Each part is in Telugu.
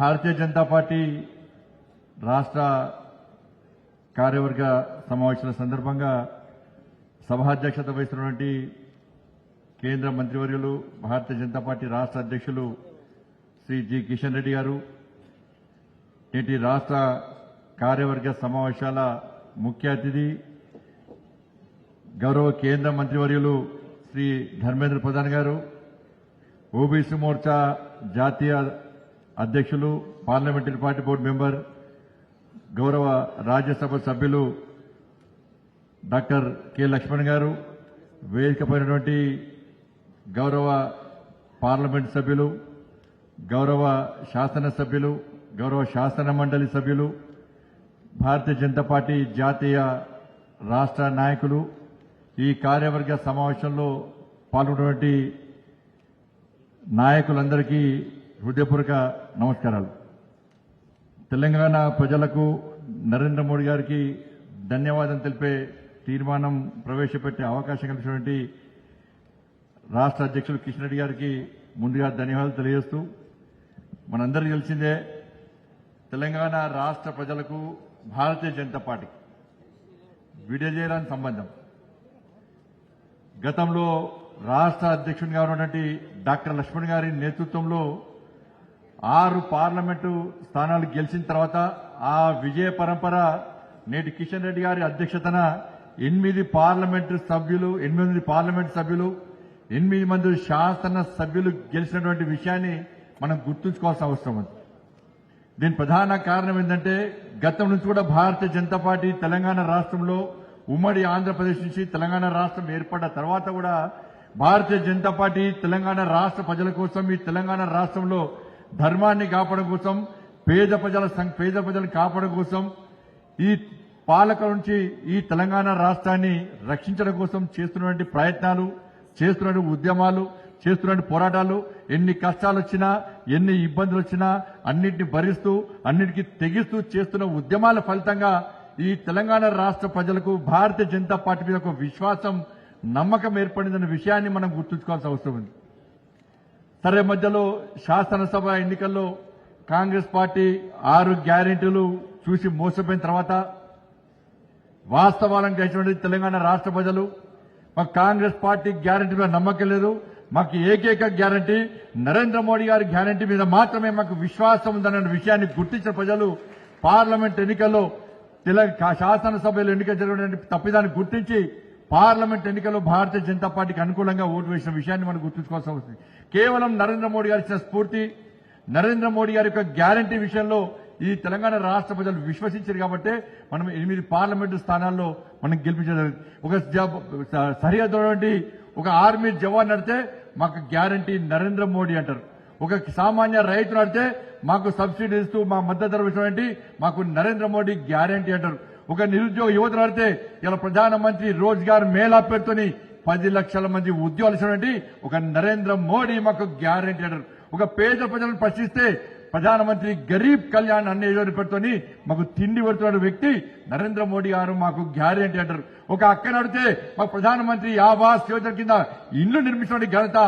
భారతీయ జనతా పార్టీ రాష్ట్ర కార్యవర్గ సమావేశాల సందర్భంగా సభాధ్యక్షత వహిస్తున్నటువంటి కేంద్ర మంత్రివర్యులు భారతీయ జనతా పార్టీ రాష్ట్ర అధ్యక్షులు శ్రీ జి కిషన్ రెడ్డి గారు నేటి రాష్ట్ర కార్యవర్గ సమావేశాల ముఖ్య అతిథి గౌరవ కేంద్ర మంత్రివర్యులు శ్రీ ధర్మేంద్ర ప్రధాన్ గారు ఓబీసీ మోర్చా జాతీయ అధ్యక్షులు పార్లమెంటరీ పార్టీ బోర్డు మెంబర్ గౌరవ రాజ్యసభ సభ్యులు డాక్టర్ కె లక్ష్మణ్ గారు వేదికపైనటువంటి గౌరవ పార్లమెంట్ సభ్యులు గౌరవ శాసనసభ్యులు గౌరవ శాసన మండలి సభ్యులు భారతీయ జనతా పార్టీ జాతీయ రాష్ట్ర నాయకులు ఈ కార్యవర్గ సమావేశంలో పాల్గొన్నటువంటి నాయకులందరికీ హృదయపూర్వక నమస్కారాలు. తెలంగాణ ప్రజలకు నరేంద్ర మోడీ గారికి ధన్యవాదం తెలిపే తీర్మానం ప్రవేశపెట్టే అవకాశం కలిగినటువంటి రాష్ట్ర అధ్యక్షులు కిషన్ రెడ్డి గారికి ముందుగా ధన్యవాదాలు తెలియజేస్తూ మనందరికీ తెలిసిందే తెలంగాణ రాష్ట్ర ప్రజలకు భారతీయ జనతా పార్టీ విడజేయరాని సంబంధం. గతంలో రాష్ట్ర అధ్యక్షునిగా ఉన్నటువంటి డాక్టర్ లక్ష్మణ్ గారి నేతృత్వంలో ఆరు పార్లమెంటు స్థానాలు గెలిచిన తర్వాత ఆ విజయ పరంపర నేటి కిషన్ రెడ్డి గారి అధ్యక్షతన ఎనిమిది పార్లమెంటు సభ్యులు ఎనిమిది పార్లమెంటు సభ్యులు ఎనిమిది మంది శాసన సభ్యులు గెలిచినటువంటి విషయాన్ని మనం గుర్తుంచుకోవాల్సిన అవసరం ఉంది. దీని ప్రధాన కారణం ఏంటంటే గతం నుంచి కూడా భారతీయ జనతా పార్టీ తెలంగాణ రాష్ట్రంలో ఉమ్మడి ఆంధ్రప్రదేశ్ నుంచి తెలంగాణ రాష్ట్రం ఏర్పడ్డ తర్వాత కూడా భారతీయ జనతా పార్టీ తెలంగాణ రాష్ట్ర ప్రజల కోసం ఈ తెలంగాణ రాష్ట్రంలో ధర్మాన్ని కాపాడడం కోసం పేద ప్రజల సం- పేద ప్రజలను కాపాడడం కోసం ఈ పాలక నుంచి ఈ తెలంగాణ రాష్ట్రాన్ని రక్షించడం కోసం చేస్తున్నటువంటి ప్రయత్నాలు చేస్తున్నటువంటి ఉద్యమాలు చేస్తున్న పోరాటాలు ఎన్ని కష్టాలు వచ్చినా ఎన్ని ఇబ్బందులు వచ్చినా అన్నింటిని భరిస్తూ అన్నిటికీ తెగిస్తూ చేస్తున్న ఉద్యమాల ఫలితంగా ఈ తెలంగాణ రాష్ట్ర ప్రజలకు భారతీయ జనతా పార్టీ మీద ఒక విశ్వాసం నమ్మకం ఏర్పడిందన్న విషయాన్ని మనం గుర్తుంచుకోవాల్సిన అవసరం ఉంది. సరే మధ్యలో శాసనసభ ఎన్నికల్లో కాంగ్రెస్ పార్టీ ఆరు గ్యారెంటీలు చూసి మోసపోయిన తర్వాత వాస్తవాలను గ్రహించినటువంటి తెలంగాణ రాష్ట్ర ప్రజలు మాకు కాంగ్రెస్ పార్టీ గ్యారంటీ మీద నమ్మకం లేదు మాకు ఏకైక గ్యారంటీ నరేంద్ర మోడీ గారి గ్యారంటీ మీద మాత్రమే మాకు విశ్వాసం ఉందన్న విషయాన్ని గుర్తించిన ప్రజలు పార్లమెంట్ ఎన్నికల్లో తెలంగాణ శాసనసభలో ఎన్నిక జరిగిన తప్పిదాన్ని గుర్తించి పార్లమెంట్ ఎన్నికల్లో భారతీయ జనతా పార్టీకి అనుకూలంగా ఓటు వేసిన విషయాన్ని మనం గుర్తుంచుకోవాల్సిన అవసరం కేవలం నరేంద్ర మోడీ గారి ఇచ్చిన స్ఫూర్తి నరేంద్ర మోడీ గారి యొక్క గ్యారంటీ విషయంలో ఈ తెలంగాణ రాష్ట్ర ప్రజలు విశ్వసించారు కాబట్టి మనం ఎనిమిది పార్లమెంటు స్థానాల్లో మనం గెలిపించడం ఒక సరిహద్దు ఒక ఆర్మీ జవాన్ నడితే మాకు గ్యారంటీ నరేంద్ర మోడీ అంటారు. ఒక సామాన్య రైతు నడితే మాకు సబ్సిడీ ఇస్తూ మా మద్దతు ధర మాకు నరేంద్ర మోడీ గ్యారంటీ అంటారు. ఒక నిరుద్యోగ యువతను అడితే ఇలా ప్రధానమంత్రి రోజ్గార్ మేళా పేరుతోని పది లక్షల మంది ఉద్యోగాలు ఇచ్చినటువంటి ఒక నరేంద్ర మోడీ మాకు గ్యారంటీ అంటారు. ఒక పేద ప్రజలను ప్రశ్నిస్తే ప్రధానమంత్రి గరీబ్ కళ్యాణ్ అనే ఏదో పెడుతోని మాకు తిండి పెడుతున్న వ్యక్తి నరేంద్ర మోడీ గారు మాకు గ్యారెంటీ అంటారు. ఒక అక్క నడితే మాకు ప్రధానమంత్రి ఆవాస్ యోజన కింద ఇల్లు నిర్మించిన ఘనత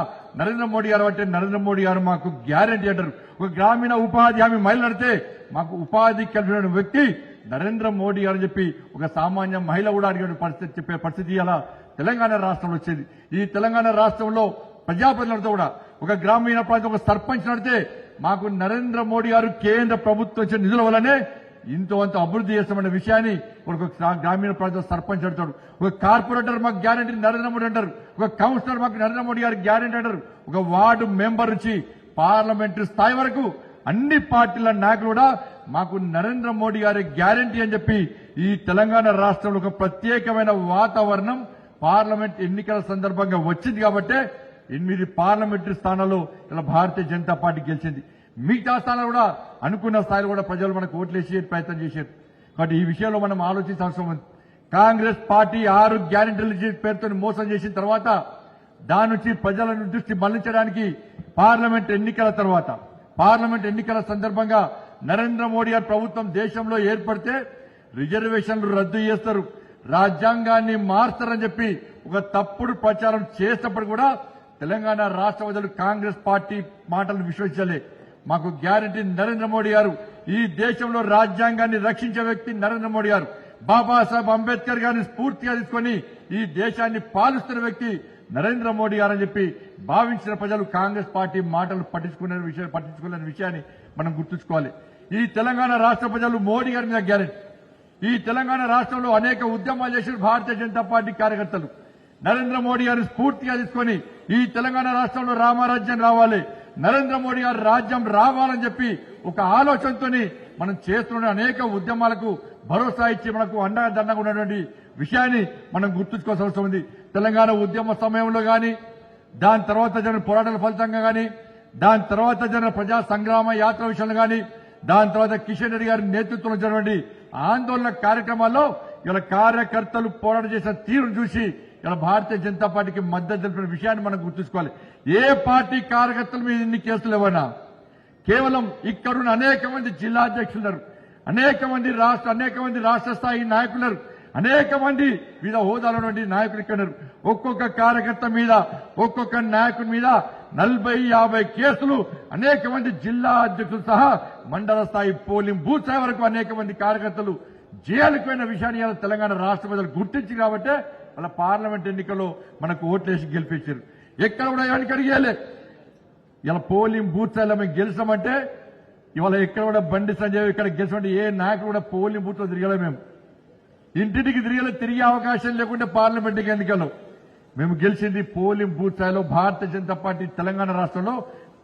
నరేంద్ర మోడీ గారు అంటే నరేంద్ర మోడీ గారు మాకు గ్యారెంటీ అంటారు. ఒక గ్రామీణ ఉపాధి హామీ మహిళ నడితే మాకు ఉపాధి కల్పించిన వ్యక్తి నరేంద్ర మోడీ గారు అని చెప్పి ఒక సామాన్య మహిళ కూడా అడిగిన పరిస్థితి చెప్పే పరిస్థితి అలా తెలంగాణ రాష్ట్రంలో వచ్చేది. ఈ తెలంగాణ రాష్ట్రంలో ప్రజాప్రతినిధులతో కూడా ఒక గ్రామీణ ప్రాంతం ఒక సర్పంచ్ నడితే మాకు నరేంద్ర మోడీ గారు కేంద్ర ప్రభుత్వం ఇచ్చిన నిధుల వల్లనే ఇంతో అంత అభివృద్ధి చేస్తామన్న విషయాన్ని ఒక గ్రామీణ ప్రాంతం సర్పంచ్ అంటాడు ఒక కార్పొరేటర్ మాకు గ్యారంటీ నరేంద్ర మోడీ అంటారు. ఒక కౌన్సిలర్ మాకు నరేంద్ర మోడీ గారు గ్యారంటీ అంటారు. ఒక వార్డు మెంబర్ నుంచి పార్లమెంటరీ స్థాయి వరకు అన్ని పార్టీల నాయకులు కూడా మాకు నరేంద్ర మోడీ గారి గ్యారంటీ అని చెప్పి ఈ తెలంగాణ రాష్ట్రంలో ఒక ప్రత్యేకమైన వాతావరణం పార్లమెంట్ ఎన్నికల సందర్భంగా వచ్చింది కాబట్టే ఎనిమిది పార్లమెంటరీ స్థానాల్లో ఇలా భారతీయ జనతా పార్టీ గెలిచింది. మిగతా స్థానాలు కూడా అనుకున్న స్థాయిలో కూడా ప్రజలు మనకు ఓట్లేసి ప్రయత్నం చేశారు. కాబట్టి ఈ విషయంలో మనం ఆలోచించాల్సిన అవసరం ఉంది. కాంగ్రెస్ పార్టీ ఆరు గ్యారంటీలు పేరుతో మోసం చేసిన తర్వాత దాని నుంచి ప్రజల దృష్టి మళ్ళించడానికి పార్లమెంట్ ఎన్నికల తర్వాత పార్లమెంట్ ఎన్నికల సందర్భంగా నరేంద్ర మోడీ గారి ప్రభుత్వం దేశంలో ఏర్పడితే రిజర్వేషన్లు రద్దు చేస్తారు. రాజ్యాంగాన్ని మార్స్తారని చెప్పి ఒక తప్పుడు ప్రచారం చేసినప్పుడు కూడా తెలంగాణ రాష్ట్ర ప్రజలు కాంగ్రెస్ పార్టీ మాటలు విశ్వసించలే. మాకు గ్యారంటీ నరేంద్ర మోడీ గారు ఈ దేశంలో రాజ్యాంగాన్ని రక్షించే వ్యక్తి నరేంద్ర మోడీ గారు. బాబాసాహెబ్ అంబేద్కర్ గారిని స్ఫూర్తిగా తీసుకుని ఈ దేశాన్ని పాలిస్తున్న వ్యక్తి నరేంద్ర మోడీ గారని చెప్పి భావించిన ప్రజలు కాంగ్రెస్ పార్టీ మాటలు పట్టించుకునే విషయం పట్టించుకునే విషయాన్ని మనం గుర్తుంచుకోవాలి. ఈ తెలంగాణ రాష్ట్ర ప్రజలు మోడీ గారి మీద గ్యారెంటీ. ఈ తెలంగాణ రాష్ట్రంలో అనేక ఉద్యమాలు చేసిన భారతీయ జనతా పార్టీ కార్యకర్తలు. నరేంద్ర మోడీ గారిని స్ఫూర్తిగా తీసుకొని ఈ తెలంగాణ రాష్ట్రంలో రామరాజ్యం రావాలి. నరేంద్ర మోడీ గారి రాజ్యం రావాలని చెప్పి ఒక ఆలోచనతోని మనం చేస్తున్న అనేక ఉద్యమాలకు భరోసా ఇచ్చి మనకు అండగా దండగా ఉన్నటువంటి విషయాన్ని మనం గుర్తుంచుకోవాల్సిన అవసరం ఉంది. తెలంగాణ ఉద్యమ సమయంలో కానీ దాని తర్వాత జరిగిన పోరాటాల ఫలితంగా గాని దాని తర్వాత జరిగిన ప్రజా సంగ్రామ యాత్ర విషయంలో గాని దాని తర్వాత కిషన్ రెడ్డి గారి నేతృత్వంలో జరిగినటువంటి ఆందోళన కార్యక్రమాల్లో ఇలా కార్యకర్తలు పోరాటం చేసిన తీరును చూసి ఇలా భారతీయ జనతా పార్టీకి మద్దతు తెలిపిన విషయాన్ని మనం గుర్తుంచుకోవాలి. ఏ పార్టీ కార్యకర్తల మీద ఇన్ని కేసులు ఇవ్వనా కేవలం ఇక్కడున్న అనేక మంది జిల్లా అధ్యక్షులు అనేక మంది రాష్ట్ర అనేక మంది రాష్ట్ర స్థాయి నాయకులు అనేక మంది వివిధ హోదాలో నాయకులు ఇక్కడ ఒక్కొక్క కార్యకర్త మీద ఒక్కొక్క నాయకుడి మీద నలభై యాభై కేసులు అనేక మంది జిల్లా అధ్యక్షులు సహా మండల స్థాయి పోలింగ్ బూత్ స్థాయి వరకు అనేక మంది కార్యకర్తలు జైలుకు పోయిన విషయాన్ని ఇవాళ తెలంగాణ రాష్ట్ర ప్రజలు గుర్తించి కాబట్టి వాళ్ళ పార్లమెంట్ ఎన్నికల్లో మనకు ఓట్లేసి గెలిపించారు. ఎక్కడ కూడా ఎవరికి అడిగేలే ఇలా పోలింగ్ బూత్ స్థాయిలో మేము గెలిచామంటే ఇవాళ ఎక్కడ కూడా బండి సంజయ్ ఇక్కడ గెలిచామంటే ఏ నాయకుడు కూడా పోలింగ్ బూత్లో తిరగలే మేము. ఇంటింటికి తిరిగేలా తిరిగే అవకాశం లేకుంటే పార్లమెంట్ ఎన్నికలు మేము గెలిచింది పోలింగ్ బూత్ స్థాయిలో భారతీయ జనతా పార్టీ తెలంగాణ రాష్ట్రంలో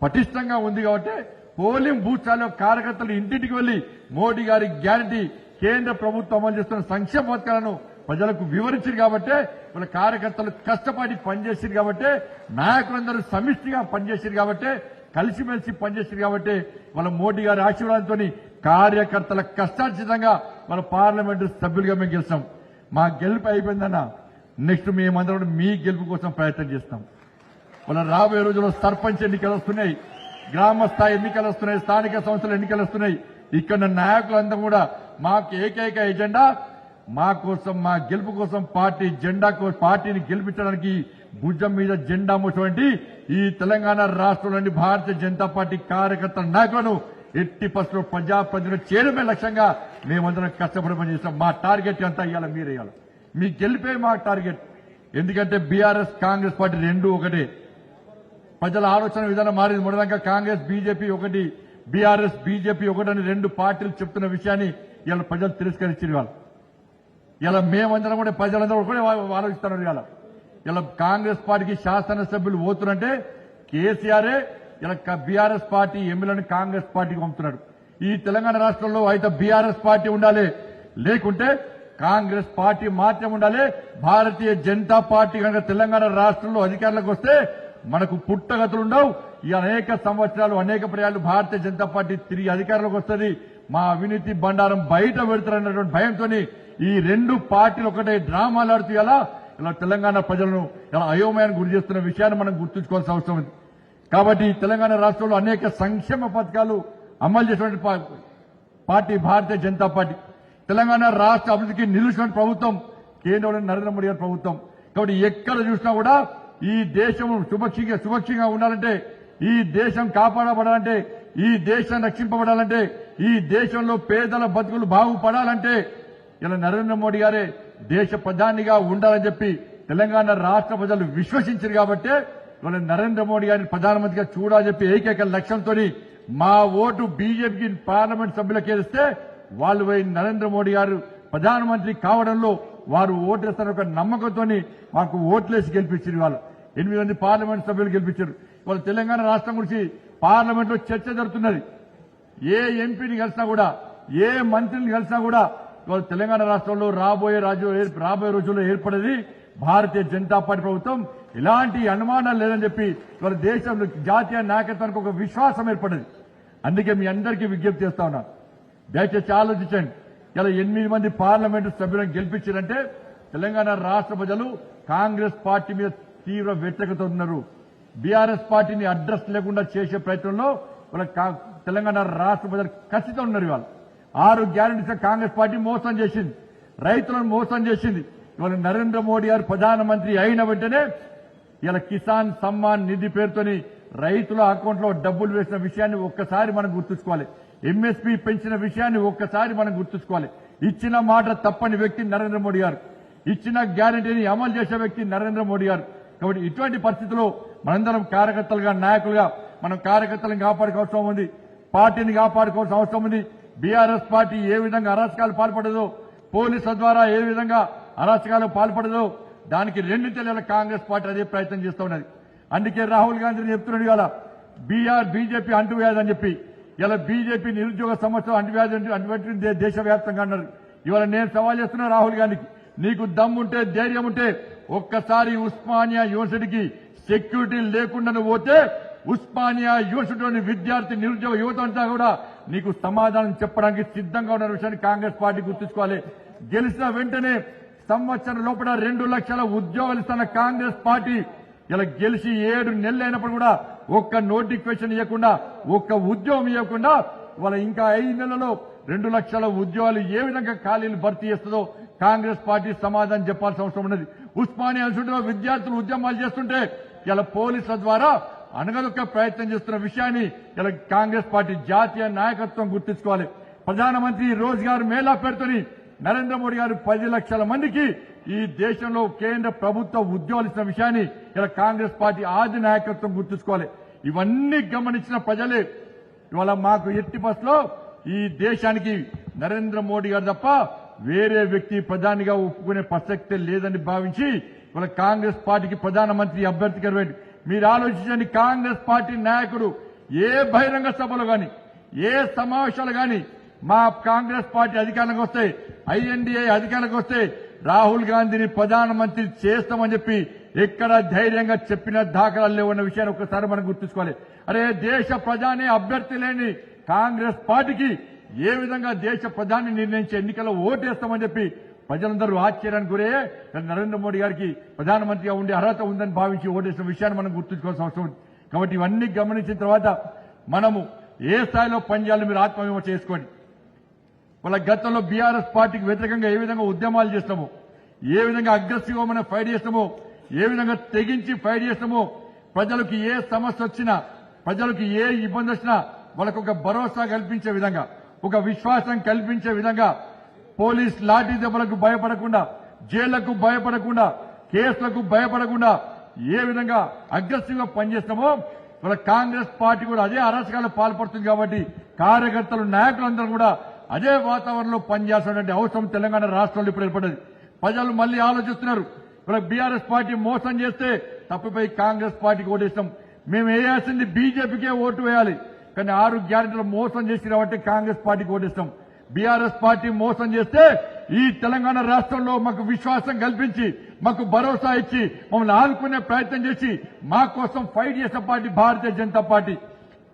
పటిష్టంగా ఉంది కాబట్టి పోలింగ్ బూత్ స్థాయిలో కార్యకర్తలు ఇంటింటికి వెళ్ళి మోడీ గారి గ్యారంటీ కేంద్ర ప్రభుత్వం అమలు చేస్తున్న సంక్షేమ పథకాలను ప్రజలకు వివరించారు కాబట్టి వాళ్ళ కార్యకర్తలు కష్టపడి పనిచేసారు కాబట్టి నాయకులందరూ సమిష్టిగా పనిచేసారు కాబట్టి కలిసిమెలిసి పనిచేసారు కాబట్టి వాళ్ళ మోడీ గారి ఆశీర్వాదంతో కార్యకర్తల కష్టార్జితంగా మన పార్లమెంటు సభ్యులుగా మేము గెలిచాం. మా గెలుపు అయిపోయిందన్న నెక్స్ట్ మేమందరం కూడా మీ గెలుపు కోసం ప్రయత్నం చేస్తాం. మన రాబోయే రోజుల్లో సర్పంచ్ ఎన్నికలు వస్తున్నాయి గ్రామ స్థాయి ఎన్నికలు వస్తున్నాయి స్థానిక సంస్థల ఎన్నికలు వస్తున్నాయి. ఇక్కడ నాయకులంతా కూడా మాకు ఏకైక ఎజెండా మా కోసం మా గెలుపు కోసం పార్టీ జెండా పార్టీని గెలిపించడానికి భుజం మీద జెండా మోసినటువంటి ఈ తెలంగాణ రాష్ట్రంలోని భారతీయ జనతా పార్టీ కార్యకర్తల నాయకులను ఎట్టి పసులు ప్రజాప్రతినిధులు చేయడమే లక్ష్యంగా మేమందరం కష్టపడి పనిచేస్తాం మా టార్గెట్ అంతా ఇవ్వాలి మీరే ఇవ్వాలి మీ గెలిపే మా టార్గెట్. ఎందుకంటే బీఆర్ఎస్ కాంగ్రెస్ పార్టీ రెండు ఒకటే. ప్రజల ఆలోచన విధానం మారింది. మొదలంగా కాంగ్రెస్ బీజేపీ ఒకటి బీఆర్ఎస్ బీజేపీ ఒకటని రెండు పార్టీలు చెప్తున్న విషయాన్ని ఇలా ప్రజలు తిరస్కరించారు ఇవాళ. ఇలా మేమందరం కూడా ప్రజలందరూ కూడా ఆలోచిస్తున్నారు ఇవాళ. ఇలా కాంగ్రెస్ పార్టీకి శాసనసభ్యులు పోతున్నంటే కేసీఆరే ఇలా బీఆర్ఎస్ పార్టీ ఎమ్మెల్యేని కాంగ్రెస్ పార్టీకి పంపుతున్నాడు. ఈ తెలంగాణ రాష్ట్రంలో అయితే బీఆర్ఎస్ పార్టీ ఉండాలి. లేకుంటే కాంగ్రెస్ పార్టీ మాత్రం ఉండాలి. భారతీయ జనతా పార్టీ కనుక తెలంగాణ రాష్ట్రంలో అధికారంలోకి వస్తే మనకు పుట్టగతులు ఉండవు. ఈ అనేక సంవత్సరాలు అనేక ప్రయాలు భారతీయ జనతా పార్టీ తిరిగి అధికారంలోకి వస్తుంది. మా అవినీతి బండారం బయట పెడతారన్నటువంటి భయంతో ఈ రెండు పార్టీలు ఒకటే డ్రామాలు ఆడుతూ ఇలా ఇలా తెలంగాణ ప్రజలను ఇలా అయోమయాన్ని గురి చేస్తున్న విషయాన్ని మనం గుర్తుంచుకోవాల్సిన అవసరం ఉంది. కాబట్టి తెలంగాణ రాష్ట్రంలో అనేక సంక్షేమ పథకాలు అమలు చేసినటువంటి పార్టీ భారతీయ జనతా పార్టీ. తెలంగాణ రాష్ట్ర అభివృద్ధికి నిలుచున్న ప్రభుత్వం కేంద్రంలో నరేంద్ర మోడీ గారి ప్రభుత్వం. కాబట్టి ఎక్కడ చూసినా కూడా ఈ దేశం సుభక్షంగా సుభక్షంగా ఉండాలంటే ఈ దేశం కాపాడబడాలంటే ఈ దేశం రక్షింపబడాలంటే ఈ దేశంలో పేదల బతుకులు బాగుపడాలంటే ఇలా నరేంద్ర మోడీ గారే దేశ ప్రధానిగా ఉండాలని చెప్పి తెలంగాణ రాష్ట్ర ప్రజలు విశ్వసించారు కాబట్టి మన నరేంద్ర మోడీ గారిని ప్రధానమంత్రిగా చూడాలని చెప్పి ఏకైక లక్ష్యంతో మా ఓటు బీజేపీకి పార్లమెంట్ సభ్యులకు ఇస్తే వాళ్ళు నరేంద్ర మోడీ గారు ప్రధానమంత్రి కావడంలో వారు ఓటేస్తారని ఒక నమ్మకంతో మాకు ఓట్లేసి గెలిపించారు వాళ్ళు. ఎనిమిది మంది పార్లమెంట్ సభ్యులు గెలిపించారు. వాళ్ళు తెలంగాణ రాష్ట్రం గురించి పార్లమెంట్లో చర్చ జరుగుతున్నది. ఏ ఎంపీని కలిసినా కూడా ఏ మంత్రిని కలిసినా కూడా ఇవాళ తెలంగాణ రాష్ట్రంలో రాబోయే రాజు రాబోయే రోజుల్లో ఏర్పడేది భారతీయ జనతా పార్టీ ప్రభుత్వం. ఎలాంటి అనుమానాలు లేదని చెప్పి ఇవాళ దేశంలో జాతీయ నాయకత్వానికి ఒక విశ్వాసం ఏర్పడింది. అందుకే మీ అందరికీ విజ్ఞప్తి చేస్తా ఉన్నా. దయచేసి ఆలోచించండి. ఇలా ఎనిమిది మంది పార్లమెంటు సభ్యులను గెలిపించారంటే తెలంగాణ రాష్ట్ర ప్రజలు కాంగ్రెస్ పార్టీ మీద తీవ్ర వ్యతిరేకత ఉన్నారు. బీఆర్ఎస్ పార్టీని అడ్రస్ లేకుండా చేసే ప్రయత్నంలో వాళ్ళ కా- తెలంగాణ రాష్ట్ర ప్రజలు ఖచ్చితంగా ఉన్నారు ఇవాళ. ఆరు గ్యారంటీస్ కాంగ్రెస్ పార్టీ మోసం చేసింది. రైతులను మోసం చేసింది. ఇవాళ నరేంద్ర మోడీ గారు ప్రధానమంత్రి అయిన వెంటనే ఇలా కిసాన్ సమ్మాన్ నిధి పేరుతోని రైతుల అకౌంట్లో డబ్బులు వేసిన విషయాన్ని ఒక్కసారి మనం గుర్తుంచుకోవాలి. ఎంఎస్పీ పెంచిన విషయాన్ని ఒక్కసారి మనం గుర్తుంచుకోవాలి. ఇచ్చిన మాట తప్పని వ్యక్తి నరేంద్ర మోడీ గారు. ఇచ్చిన గ్యారంటీని అమలు చేసే వ్యక్తి నరేంద్ర మోడీ గారు. కాబట్టి ఇటువంటి పరిస్థితుల్లో మనందరం కార్యకర్తలుగా నాయకులుగా మనం కార్యకర్తలను కాపాడుకోవాల్సిన అవసరం ఉంది. పార్టీని కాపాడుకోవాల్సిన అవసరం ఉంది. బీఆర్ఎస్ పార్టీ ఏ విధంగా అరాచకాలు పాల్పడదో పోలీసుల ద్వారా ఏ విధంగా అరాచకాలు పాల్పడదో దానికి రెండు తెలియాల కాంగ్రెస్ పార్టీ అదే ప్రయత్నం చేస్తూ ఉన్నది. అందుకే రాహుల్ గాంధీ చెప్తున్నాడు ఇవాళ బీఆర్ బీజేపీ అంటువ్యాధి అని చెప్పి. ఇలా బీజేపీ నిరుద్యోగ సమస్య అంటువ్యాధి అంటుపెట్టింది దేశవ్యాప్తంగా అన్నారు. ఇవాళ నేను సవాల్ చేస్తున్నా రాహుల్ గాంధీకి. నీకు దమ్ముంటే ధైర్యం ఉంటే ఒక్కసారి ఉస్మానియా యూనివర్సిటీకి సెక్యూరిటీ లేకుండా పోతే ఉస్మానియా యూనివర్సిటీలోని విద్యార్థి నిరుద్యోగ యువత అంతా కూడా నీకు సమాధానం చెప్పడానికి సిద్ధంగా ఉన్న విషయాన్ని కాంగ్రెస్ పార్టీ గుర్తుంచుకోవాలి. గెలిచిన వెంటనే సంవత్సరం లోపల రెండు లక్షల ఉద్యోగాలు ఇస్తున్న కాంగ్రెస్ పార్టీ. ఇలా గెలిచి ఏడు నెలలు అయినప్పుడు కూడా ఒక్క నోటిఫికేషన్ ఇవ్వకుండా ఒక్క ఉద్యోగం ఇవ్వకుండా వాళ్ళ ఇంకా ఐదు నెలలో రెండు లక్షల ఉద్యోగాలు ఏ విధంగా ఖాళీలు భర్తీ చేస్తుందో కాంగ్రెస్ పార్టీ సమాధానం చెప్పాల్సిన అవసరం ఉన్నది. ఉస్మానియా యూనివర్సిటీలో విద్యార్థులు ఉద్యమాలు చేస్తుంటే ఇలా పోలీసుల ద్వారా అనగదొక్క ప్రయత్నం చేస్తున్న విషయాన్ని ఇలా కాంగ్రెస్ పార్టీ జాతీయ నాయకత్వం గుర్తుంచుకోవాలి. ప్రధానమంత్రి రోజ్గార్ మేళా పేరుతోని నరేంద్ర మోడీ గారు పది లక్షల మందికి ఈ దేశంలో కేంద్ర ప్రభుత్వ ఉద్యోగాలు ఇచ్చిన విషయాన్ని ఇలా కాంగ్రెస్ పార్టీ ఆది నాయకత్వం గుర్తుంచుకోవాలి. ఇవన్నీ గమనించిన ప్రజలే ఇవాళ మాకు ఎట్టి బస్సులో ఈ దేశానికి నరేంద్ర మోడీ గారు తప్ప వేరే వ్యక్తి ప్రధానిగా ఒప్పుకునే ప్రసక్తే లేదని భావించి ఇవాళ కాంగ్రెస్ పార్టీకి ప్రధానమంత్రి అభ్యర్థిగా మీరు ఆలోచించండి కాంగ్రెస్ పార్టీ నాయకుడు ఏ బహిరంగ సభలు గాని ఏ సమావేశాలు గాని మా కాంగ్రెస్ పార్టీ అధికారంలోకి వస్తే ఐఎన్డీఏ అధికారంలోకి వస్తే రాహుల్ గాంధీని ప్రధానమంత్రి చేస్తామని చెప్పి ఎక్కడ ధైర్యంగా చెప్పిన దాఖలాలు లేవన్న విషయాన్ని ఒకసారి మనం గుర్తుంచుకోవాలి. అరే దేశ ప్రధాని అభ్యర్థి లేని కాంగ్రెస్ పార్టీకి ఏ విధంగా దేశ ప్రధాని నిర్ణయించి ఎన్నికల్లో ఓటేస్తామని చెప్పి ప్రజలందరూ ఆశ్చర్యానికి గురే నరేంద్ర మోడీ గారికి ప్రధానమంత్రిగా ఉండే అర్హత ఉందని భావించి ఓటేసిన విషయాన్ని మనం గుర్తుంచుకోవాల్సిన అవసరం ఉంది. కాబట్టి ఇవన్నీ గమనించిన తర్వాత మనము ఏ స్థాయిలో పనిచేయాలో మీరు ఆత్మవిమర్శ చేసుకోండి. వాళ్ళ గతంలో బీఆర్ఎస్ పార్టీకి వ్యతిరేకంగా ఏ విధంగా ఉద్యమాలు చేస్తామో ఏ విధంగా అగ్రెసివ్ మనం ఫైట్ చేస్తామో ఏ విధంగా తెగించి ఫైట్ చేస్తామో ప్రజలకు ఏ సమస్య వచ్చినా ప్రజలకు ఏ ఇబ్బంది వచ్చినా వాళ్ళకు ఒక భరోసా కల్పించే విధంగా ఒక విశ్వాసం కల్పించే విధంగా పోలీస్ లాఠీ దెబ్బలకు భయపడకుండా జైళ్ళకు భయపడకుండా కేసులకు భయపడకుండా ఏ విధంగా అగ్రెసివ్గా పనిచేస్తామో వాళ్ళ కాంగ్రెస్ పార్టీ కూడా అదే అరాచకాలు పాల్పడుతుంది కాబట్టి కార్యకర్తలు నాయకులందరూ కూడా అదే వాతావరణంలో పనిచేస్తాడంటే అవసరం తెలంగాణ రాష్ట్రంలో ఇప్పుడు ఏర్పడింది ప్రజలు మళ్ళీ ఆలోచిస్తున్నారు. ఇప్పుడు బీఆర్ఎస్ పార్టీ మోసం చేస్తే తప్పిపోయి కాంగ్రెస్ పార్టీకి ఓటేస్తాం. మేము వేయాల్సింది బీజేపీకే ఓటు వేయాలి. కానీ ఆరు గ్యారెంటీలు మోసం చేసి కాబట్టి కాంగ్రెస్ పార్టీకి ఓటేస్తాం. బీఆర్ఎస్ పార్టీ మోసం చేస్తే ఈ తెలంగాణ రాష్ట్రంలో మాకు విశ్వాసం కల్పించి మాకు భరోసా ఇచ్చి మమ్మల్ని ఆదుకునే ప్రయత్నం చేసి మా కోసం ఫైట్ చేసిన పార్టీ భారతీయ జనతా పార్టీ.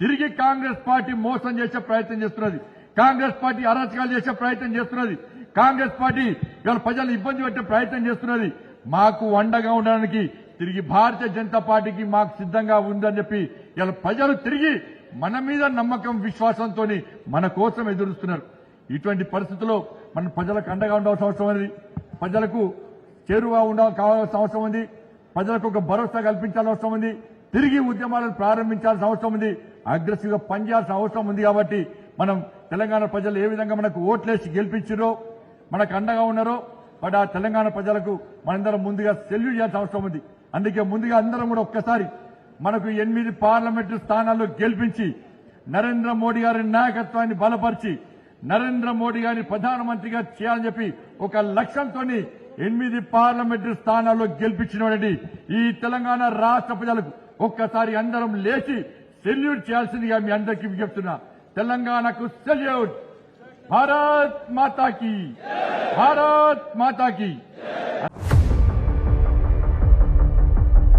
తిరిగి కాంగ్రెస్ పార్టీ మోసం చేసే ప్రయత్నం చేస్తున్నది. కాంగ్రెస్ పార్టీ అరాచకాలు చేసే ప్రయత్నం చేస్తున్నది. కాంగ్రెస్ పార్టీ ఇవాళ ప్రజలు ఇబ్బంది పెట్టే ప్రయత్నం చేస్తున్నది. మాకు అండగా ఉండడానికి తిరిగి భారతీయ జనతా పార్టీకి మాకు సిద్ధంగా ఉందని చెప్పి ఇలా ప్రజలు తిరిగి మన మీద నమ్మకం విశ్వాసంతో మన కోసం ఎదురుస్తున్నారు. ఇటువంటి పరిస్థితుల్లో మనం ప్రజలకు అండగా ఉండాల్సిన అవసరం ఉంది. ప్రజలకు చేరువా ఉండ కావాల్సిన అవసరం ఉంది. ప్రజలకు ఒక భరోసా కల్పించాల్సిన అవసరం ఉంది. తిరిగి ఉద్యమాలను ప్రారంభించాల్సిన అవసరం ఉంది. అగ్రెసివ్గా పనిచేయాల్సిన అవసరం ఉంది కాబట్టి మనం తెలంగాణ ప్రజలు ఏ విధంగా మనకు ఓట్లేసి గెలిపించారో మనకు అండగా ఉన్నారో బట్ ఆ తెలంగాణ ప్రజలకు మనందరం ముందుగా సెల్యూట్ చేయాల్సిన అవసరం ఉంది. అందుకే ముందుగా అందరం కూడా ఒక్కసారి మనకు ఎనిమిది పార్లమెంటు స్థానాల్లో గెలిపించి నరేంద్ర మోడీ గారి నాయకత్వాన్ని బలపరిచి నరేంద్ర మోడీ గారిని ప్రధానమంత్రిగా చేయాలని చెప్పి ఒక లక్ష్యంతో ఎనిమిది పార్లమెంటు స్థానాల్లో గెలిపించినటువంటి ఈ తెలంగాణ రాష్ట్ర ప్రజలకు ఒక్కసారి అందరం లేచి సెల్యూట్ చేయాల్సిందిగా మీ అందరికీ చెప్తున్నా తెలంగాణకు సెల్యూట్ భారత్ మాతాకి భారత్ మాతాకి